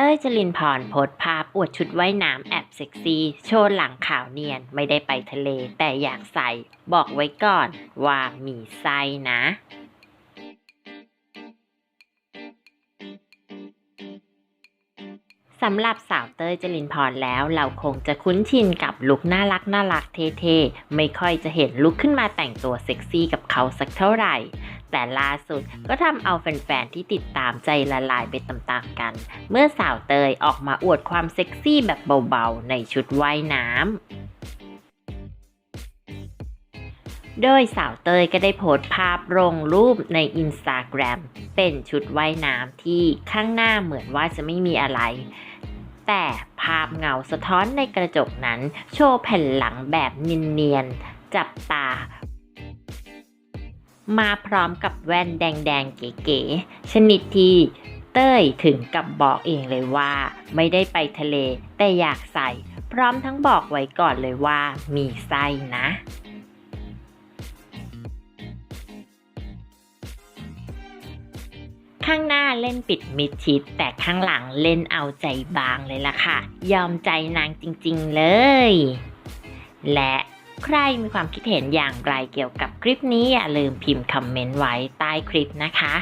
เต้ยจรินพรโพสภาพอวดชุดว่ายน้ำแอบเซ็กซี่ โชว์หลังขาวเนียนไม่ได้ไปทะเลแต่อยากใส่ บอกไว้ก่อนว่ามีไส้นะสำหรับสาวเต้ยจรินพรแล้วเราคงจะคุ้นชินกับลุคน่ารักน่ารักเท่ๆ ไม่ค่อยจะเห็นลุกขึ้นมาแต่งตัวเซ็กซี่กับเขาสักเท่าไหร่ แต่ล่าสุดก็ทำเอาแฟนๆที่ติดตามใจละลายไปตามๆกัน เมื่อสาวเตยออกมาอวดความเซ็กซี่แบบเบาๆ ในชุดว่ายน้ำโดยสาวเตยก็ได้โพสต์ภาพลงรูปในอินสตาแกรมเป็นชุดว่ายน้ำที่ข้างหน้าเหมือนว่าจะไม่มีอะไร แต่ภาพเงาสะท้อนในกระจกนั้น โชว์แผ่นหลังแบบเนียนๆจับตา มาพร้อมกับแว่นแดงๆ เก๋ๆ ชนิดที่เต้ยถึงกับบอกเองเลยว่า ไม่ได้ไปทะเลแต่อยากใส่ พร้อมทั้งบอกไว้ก่อนเลยว่ามีไส้นะข้างหน้าเล่นปิดมิดชิด แต่ข้างหลังเล่นเอาใจบางเลยล่ะค่ะ ยอมใจนางจริงๆเลย และใครมีความคิดเห็นอย่างไรเกี่ยวกับ คลิปนี้อย่าลืมพิมพ์คอมเมนต์ไว้ใต้คลิปนะคะ